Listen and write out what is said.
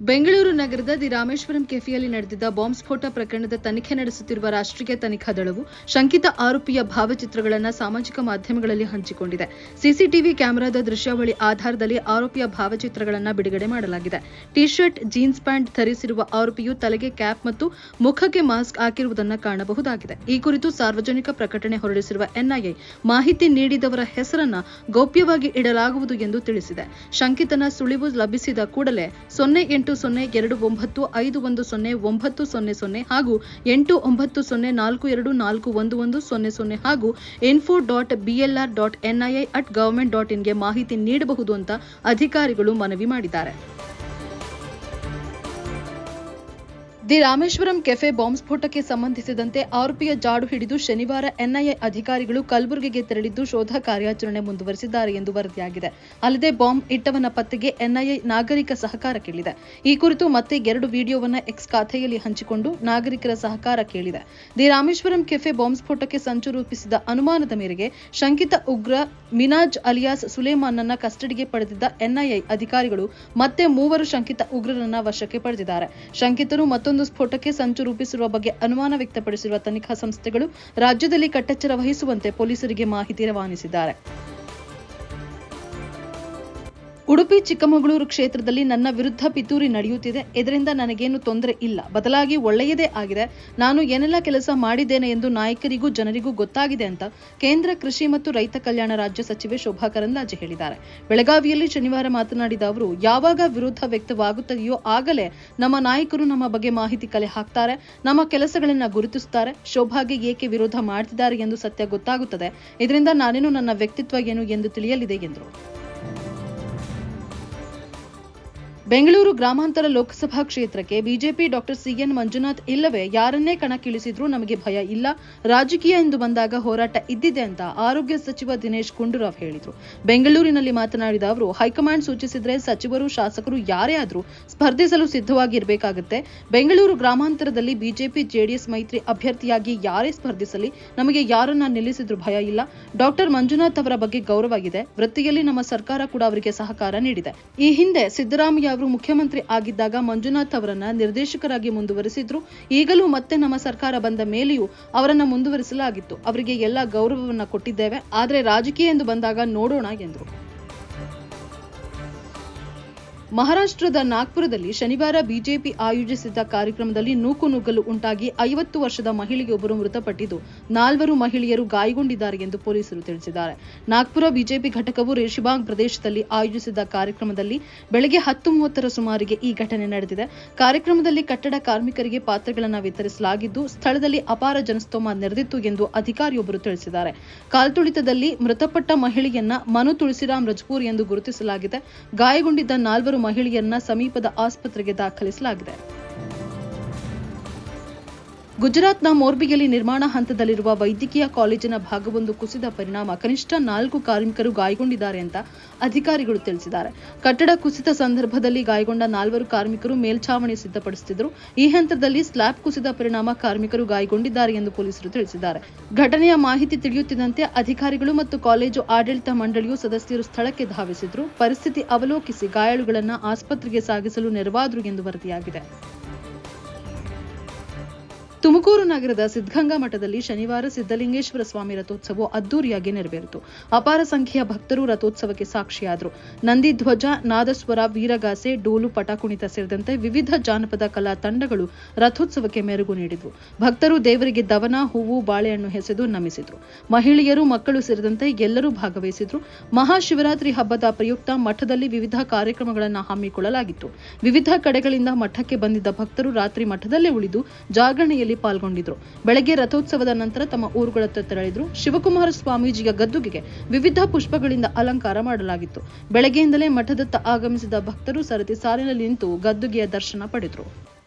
ಬೆಂಗಳೂರು ನಗರದ ದಿ ರಾಮೇಶ್ವರಂ ಕೆಫೆಯಲ್ಲಿ ನಡೆದಿದ್ದ ಬಾಂಬ್ ಸ್ಫೋಟ ಪ್ರಕರಣದ ತನಿಖೆ ನಡೆಸುತ್ತಿರುವ ರಾಷ್ಟ್ರೀಯ ತನಿಖಾ ದಳವು ಶಂಕಿತ ಆರೋಪಿಯ ಭಾವಚಿತ್ರಗಳನ್ನು ಸಾಮಾಜಿಕ ಮಾಧ್ಯಮಗಳಲ್ಲಿ ಹಂಚಿಕೊಂಡಿದೆ. ಸಿಸಿಟಿವಿ ಕ್ಯಾಮೆರಾದ ದೃಶ್ಯಾವಳಿ ಆಧಾರದಲ್ಲಿ ಆರೋಪಿಯ ಭಾವಚಿತ್ರಗಳನ್ನು ಬಿಡುಗಡೆ ಮಾಡಲಾಗಿದೆ. ಟಿ ಶರ್ಟ್ ಜೀನ್ಸ್ ಪ್ಯಾಂಟ್ ಧರಿಸಿರುವ ಆರೋಪಿಯು ತಲೆಗೆ ಕ್ಯಾಪ್ ಮತ್ತು ಮುಖಕ್ಕೆ ಮಾಸ್ಕ್ ಹಾಕಿರುವುದನ್ನು ಕಾಣಬಹುದಾಗಿದೆ. ಈ ಕುರಿತು ಸಾರ್ವಜನಿಕ ಪ್ರಕಟಣೆ ಹೊರಡಿಸಿರುವ ಎನ್ಐಎ ಮಾಹಿತಿ ನೀಡಿದವರ ಹೆಸರನ್ನ ಗೌಪ್ಯವಾಗಿ ಇಡಲಾಗುವುದು ಎಂದು ತಿಳಿಸಿದೆ. ಶಂಕಿತನ ಸುಳಿವು ಲಭಿಸಿದ ಕೂಡಲೇ ಸೊನ್ನೆ ಎಂಟು ಸೊನ್ನೆ ಎರಡು ಒಂಬತ್ತು ಐದು ಒಂದು ಸೊನ್ನೆ ಒಂಬತ್ತು ಸೊನ್ನೆ ಸೊನ್ನೆ ಹಾಗೂ ಎಂಟು ಒಂಬತ್ತು ಸೊನ್ನೆ ನಾಲ್ಕು ಎರಡು ನಾಲ್ಕು ಒಂದು ಒಂದು ಸೊನ್ನೆ ಸೊನ್ನೆ ಹಾಗೂ info dot BLR dot NIA at government dot ಇನ್ಗೆ ಮಾಹಿತಿ ನೀಡಬಹುದು ಅಂತ ಅಧಿಕಾರಿಗಳು ಮನವಿ ಮಾಡಿದ್ದಾರೆ. ದಿ ರಾಮೇಶ್ವರಂ ಕೆಫೆ ಬಾಂಬ್ ಸ್ಫೋಟಕ್ಕೆ ಸಂಬಂಧಿಸಿದಂತೆ ಆರೋಪಿಯ ಜಾಡು ಹಿಡಿದು ಶನಿವಾರ ಎನ್ಐಎ ಅಧಿಕಾರಿಗಳು ಕಲಬುರಗಿಗೆ ತೆರಳಿದ್ದು ಶೋಧ ಕಾರ್ಯಾಚರಣೆ ಮುಂದುವರೆಸಿದ್ದಾರೆ ಎಂದು ವರದಿಯಾಗಿದೆ. ಅಲ್ಲದೆ ಬಾಂಬ್ ಇಟ್ಟವನ ಪತ್ತೆಗೆ ಎನ್ಐಎ ನಾಗರಿಕ ಸಹಕಾರ ಕೇಳಿದೆ. ಈ ಕುರಿತು ಮತ್ತೆ ಎರಡು ವಿಡಿಯೋವನ್ನ ಎಕ್ಸ್ ಖಾತೆಯಲ್ಲಿ ಹಂಚಿಕೊಂಡು ನಾಗರಿಕರ ಸಹಕಾರ ಕೇಳಿದೆ. ದಿ ರಾಮೇಶ್ವರಂ ಕೆಫೆ ಬಾಂಬ್ ಸ್ಫೋಟಕ್ಕೆ ಸಂಚು ರೂಪಿಸಿದ ಅನುಮಾನದ ಮೇರೆಗೆ ಶಂಕಿತ ಉಗ್ರ ಮಿನಾಜ್ ಅಲಿಯಾಸ್ ಸುಲೇಮಾನ್ನನ್ನ ಕಸ್ಟಡಿಗೆ ಪಡೆದಿದ್ದ ಎನ್ಐಎ ಅಧಿಕಾರಿಗಳು ಮತ್ತೆ ಮೂವರು ಶಂಕಿತ ಉಗ್ರರನ್ನ ವಶಕ್ಕೆ ಪಡೆದಿದ್ದಾರೆ. ಶಂಕಿತರು ಮತ್ತೊಂದು ಸ್ಫೋಟಕ್ಕೆ ಸಂಚು ರೂಪಿಸಿರುವ ಬಗ್ಗೆ ಅನುಮಾನ ವ್ಯಕ್ತಪಡಿಸಿರುವ ತನಿಖಾ ಸಂಸ್ಥೆಗಳು ರಾಜ್ಯದಲ್ಲಿ ಕಟ್ಟೆಚ್ಚರ ವಹಿಸುವಂತೆ ಪೊಲೀಸರಿಗೆ ಮಾಹಿತಿ ರವಾನಿಸಿದ್ದಾರೆ. ಉಡುಪಿ ಚಿಕ್ಕಮಗಳೂರು ಕ್ಷೇತ್ರದಲ್ಲಿ ನನ್ನ ವಿರುದ್ಧ ಪಿತೂರಿ ನಡೆಯುತ್ತಿದೆ. ಇದರಿಂದ ನನಗೇನು ತೊಂದರೆ ಇಲ್ಲ. ಬದಲಾಗಿ ಒಳ್ಳೆಯದೇ ಆಗಿದೆ. ನಾನು ಏನೆಲ್ಲ ಕೆಲಸ ಮಾಡಿದ್ದೇನೆ ಎಂದು ನಾಯಕರಿಗೂ ಜನರಿಗೂ ಗೊತ್ತಾಗಿದೆ ಅಂತ ಕೇಂದ್ರ ಕೃಷಿ ಮತ್ತು ರೈತ ಕಲ್ಯಾಣ ರಾಜ್ಯ ಸಚಿವೆ ಶೋಭಾ ಕರಂದ್ಲಾಜೆ ಹೇಳಿದ್ದಾರೆ. ಬೆಳಗಾವಿಯಲ್ಲಿ ಶನಿವಾರ ಮಾತನಾಡಿದ ಅವರು, ಯಾವಾಗ ವಿರೋಧ ವ್ಯಕ್ತವಾಗುತ್ತದೆಯೋ ಆಗಲೇ ನಮ್ಮ ನಾಯಕರು ನಮ್ಮ ಬಗ್ಗೆ ಮಾಹಿತಿ ಕಲೆ ಹಾಕ್ತಾರೆ, ನಮ್ಮ ಕೆಲಸಗಳನ್ನ ಗುರುತಿಸುತ್ತಾರೆ ಶೋಭಾಗೆ ಏಕೆ ವಿರೋಧ ಮಾಡ್ತಿದ್ದಾರೆ ಎಂದು ಸತ್ಯ ಗೊತ್ತಾಗುತ್ತದೆ. ಇದರಿಂದ ನಾನೇನು ನನ್ನ ವ್ಯಕ್ತಿತ್ವ ಏನು ಎಂದು ತಿಳಿಯಲಿದೆ ಎಂದರು. ಬೆಂಗಳೂರು ಗ್ರಾಮಾಂತರ ಲೋಕಸಭಾ ಕ್ಷೇತ್ರಕ್ಕೆ ಬಿಜೆಪಿ ಡಾಕ್ಟರ್ ಸಿಎನ್ ಮಂಜುನಾಥ್ ಇಲ್ಲವೇ ಯಾರನ್ನೇ ಕಣಕ್ಕಿಳಿಸಿದ್ರೂ ನಮಗೆ ಭಯ ಇಲ್ಲ. ರಾಜಕೀಯ ಎಂದು ಬಂದಾಗ ಹೋರಾಟ ಇದ್ದಿದೆ ಅಂತ ಆರೋಗ್ಯ ಸಚಿವ ದಿನೇಶ್ ಗುಂಡೂರಾವ್ ಹೇಳಿದರು. ಬೆಂಗಳೂರಿನಲ್ಲಿ ಮಾತನಾಡಿದ ಅವರು, ಹೈಕಮಾಂಡ್ ಸೂಚಿಸಿದ್ರೆ ಸಚಿವರು, ಶಾಸಕರು ಯಾರೇ ಆದರೂ ಸ್ಪರ್ಧಿಸಲು ಸಿದ್ಧವಾಗಿರಬೇಕಾಗುತ್ತೆ. ಬೆಂಗಳೂರು ಗ್ರಾಮಾಂತರದಲ್ಲಿ ಬಿಜೆಪಿ, ಜೆಡಿಎಸ್ ಮೈತ್ರಿ ಅಭ್ಯರ್ಥಿಯಾಗಿ ಯಾರೇ ಸ್ಪರ್ಧಿಸಲಿ, ನಮಗೆ ಯಾರನ್ನ ನಿಲ್ಲಿಸಿದ್ರು ಭಯ ಇಲ್ಲ. ಡಾಕ್ಟರ್ ಮಂಜುನಾಥ್ ಅವರ ಬಗ್ಗೆ ಗೌರವ ಇದೆ. ವೃತ್ತಿಯಲ್ಲಿ ನಮ್ಮ ಸರ್ಕಾರ ಕೂಡ ಅವರಿಗೆ ಸಹಕಾರ ನೀಡಿದೆ. ಈ ಹಿಂದೆ ಸಿದ್ದರಾಮಯ್ಯ ಅವರು ಮುಖ್ಯಮಂತ್ರಿ ಆಗಿದ್ದಾಗ ಮಂಜುನಾಥ್ ಅವರನ್ನ ನಿರ್ದೇಶಕರಾಗಿ ಮುಂದುವರಿಸಿದ್ರು. ಈಗಲೂ ಮತ್ತೆ ನಮ್ಮ ಸರ್ಕಾರ ಬಂದ ಮೇಲೆಯೂ ಅವರನ್ನ ಮುಂದುವರಿಸಲಾಗಿತ್ತು. ಅವರಿಗೆ ಎಲ್ಲ ಗೌರವವನ್ನ ಕೊಟ್ಟಿದ್ದೇವೆ. ಆದರೆ ರಾಜಕೀಯ ಎಂದು ಬಂದಾಗ ನೋಡೋಣ ಎಂದರು. ಮಹಾರಾಷ್ಟ್ರದ ನಾಗ್ಪುರದಲ್ಲಿ ಶನಿವಾರ ಬಿಜೆಪಿ ಆಯೋಜಿಸಿದ್ದ ಕಾರ್ಯಕ್ರಮದಲ್ಲಿ ನೂಕುನುಗ್ಗಲು ಉಂಟಾಗಿ ಐವತ್ತು ವರ್ಷದ ಮಹಿಳೆಯೊಬ್ಬರು ಮೃತಪಟ್ಟಿದ್ದು ನಾಲ್ವರು ಮಹಿಳೆಯರು ಗಾಯಗೊಂಡಿದ್ದಾರೆ ಎಂದು ಪೊಲೀಸರು ತಿಳಿಸಿದ್ದಾರೆ. ನಾಗ್ಪುರ ಬಿಜೆಪಿ ಘಟಕವು ರೇಷಿಬಾಗ್ ಪ್ರದೇಶದಲ್ಲಿ ಆಯೋಜಿಸಿದ್ದ ಕಾರ್ಯಕ್ರಮದಲ್ಲಿ ಬೆಳಗ್ಗೆ ಹತ್ತು ಮೂವತ್ತರ ಸುಮಾರಿಗೆ ಈ ಘಟನೆ ನಡೆದಿದೆ. ಕಾರ್ಯಕ್ರಮದಲ್ಲಿ ಕಟ್ಟಡ ಕಾರ್ಮಿಕರಿಗೆ ಪಾತ್ರಗಳನ್ನು ವಿತರಿಸಲಾಗಿದ್ದು, ಸ್ಥಳದಲ್ಲಿ ಅಪಾರ ಜನಸ್ತೋಮ ನೆರೆದಿತ್ತು ಎಂದು ಅಧಿಕಾರಿಯೊಬ್ಬರು ತಿಳಿಸಿದ್ದಾರೆ. ಕಾಲ್ತುಳಿತದಲ್ಲಿ ಮೃತಪಟ್ಟ ಮಹಿಳೆಯನ್ನ ಮನು ತುಳಸಿರಾಮ್ ರಜಪೂರ್ ಎಂದು ಗುರುತಿಸಲಾಗಿದೆ. ಗಾಯಗೊಂಡಿದ್ದ ನಾಲ್ವರು ಮಹಿಳೆಯರನ್ನ ಸಮೀಪದ ಆಸ್ಪತ್ರೆಗೆ ದಾಖಲಿಸಲಾಗಿದೆ. ಗುಜರಾತ್ನ ಮೋರ್ಬಿಯಲ್ಲಿ ನಿರ್ಮಾಣ ಹಂತದಲ್ಲಿರುವ ವೈದ್ಯಕೀಯ ಕಾಲೇಜಿನ ಭಾಗವೊಂದು ಕುಸಿದ ಪರಿಣಾಮ ಕನಿಷ್ಠ ನಾಲ್ಕು ಕಾರ್ಮಿಕರು ಗಾಯಗೊಂಡಿದ್ದಾರೆ ಅಂತ ಅಧಿಕಾರಿಗಳು ತಿಳಿಸಿದ್ದಾರೆ. ಕಟ್ಟಡ ಕುಸಿತ ಸಂದರ್ಭದಲ್ಲಿ ಗಾಯಗೊಂಡ ನಾಲ್ವರು ಕಾರ್ಮಿಕರು ಮೇಲ್ಛಾವಣಿ ಸಿದ್ಧಪಡಿಸುತ್ತಿದ್ದರು. ಈ ಹಂತದಲ್ಲಿ ಸ್ಲ್ಯಾಬ್ ಕುಸಿದ ಪರಿಣಾಮ ಕಾರ್ಮಿಕರು ಗಾಯಗೊಂಡಿದ್ದಾರೆ ಎಂದು ಪೊಲೀಸರು ತಿಳಿಸಿದ್ದಾರೆ. ಘಟನೆಯ ಮಾಹಿತಿ ತಿಳಿಯುತ್ತಿದ್ದಂತೆ ಅಧಿಕಾರಿಗಳು ಮತ್ತು ಕಾಲೇಜು ಆಡಳಿತ ಮಂಡಳಿಯು ಸದಸ್ಯರು ಸ್ಥಳಕ್ಕೆ ಧಾವಿಸಿದ್ರು. ಪರಿಸ್ಥಿತಿ ಅವಲೋಕಿಸಿ ಗಾಯಾಳುಗಳನ್ನು ಆಸ್ಪತ್ರೆಗೆ ಸಾಗಿಸಲು ನೆರವಾದರು ಎಂದು ವರದಿಯಾಗಿದೆ. ತುಮಕೂರು ನಗರದ ಸಿದ್ಧಗಂಗಾ ಮಠದಲ್ಲಿ ಶನಿವಾರ ಸಿದ್ಧಲಿಂಗೇಶ್ವರ ಸ್ವಾಮಿ ರಥೋತ್ಸವ ಅದ್ದೂರಿಯಾಗಿ ನೆರವೇರಿತು. ಅಪಾರ ಸಂಖ್ಯೆಯ ಭಕ್ತರು ರಥೋತ್ಸವಕ್ಕೆ ಸಾಕ್ಷಿಯಾದರು. ನಂದಿ ಧ್ವಜ, ನಾದಸ್ವರ, ವೀರಗಾಸೆ, ಡೋಲು, ಪಟಾಕುಣಿತ ಸೇರಿದಂತೆ ವಿವಿಧ ಜಾನಪದ ಕಲಾ ತಂಡಗಳು ರಥೋತ್ಸವಕ್ಕೆ ಮೆರುಗು ನೀಡಿದವು. ಭಕ್ತರು ದೇವರಿಗೆ ದವನ, ಹೂವು, ಬಾಳೆಹಣ್ಣು ಹೆಸೆದು ನಮಿಸಿದ್ರು. ಮಹಿಳೆಯರು, ಮಕ್ಕಳು ಸೇರಿದಂತೆ ಎಲ್ಲರೂ ಭಾಗವಹಿಸಿದ್ರು. ಮಹಾಶಿವರಾತ್ರಿ ಹಬ್ಬದ ಪ್ರಯುಕ್ತ ಮಠದಲ್ಲಿ ವಿವಿಧ ಕಾರ್ಯಕ್ರಮಗಳನ್ನು ಹಮ್ಮಿಕೊಳ್ಳಲಾಗಿತ್ತು. ವಿವಿಧ ಕಡೆಗಳಿಂದ ಮಠಕ್ಕೆ ಬಂದಿದ್ದ ಭಕ್ತರು ರಾತ್ರಿ ಮಠದಲ್ಲೇ ಉಳಿದು ಜಾಗರಣೆಯಲ್ಲಿ ಪಾಲ್ಗೊಂಡಿದ್ರು. ಬೆಳಗ್ಗೆ ರಥೋತ್ಸವದ ನಂತರ ತಮ್ಮ ಊರುಗಳತ್ತ ತೆರಳಿದ್ರು. ಶಿವಕುಮಾರ ಸ್ವಾಮೀಜಿಯ ಗದ್ದುಗೆಗೆ ವಿವಿಧ ಪುಷ್ಪಗಳಿಂದ ಅಲಂಕಾರ ಮಾಡಲಾಗಿತ್ತು. ಬೆಳಗ್ಗೆಯಿಂದಲೇ ಮಠದತ್ತ ಆಗಮಿಸಿದ ಭಕ್ತರು ಸರತಿ ಸಾಲಿನಲ್ಲಿ ನಿಂತು ಗದ್ದುಗೆಯ ದರ್ಶನ ಪಡೆದರು.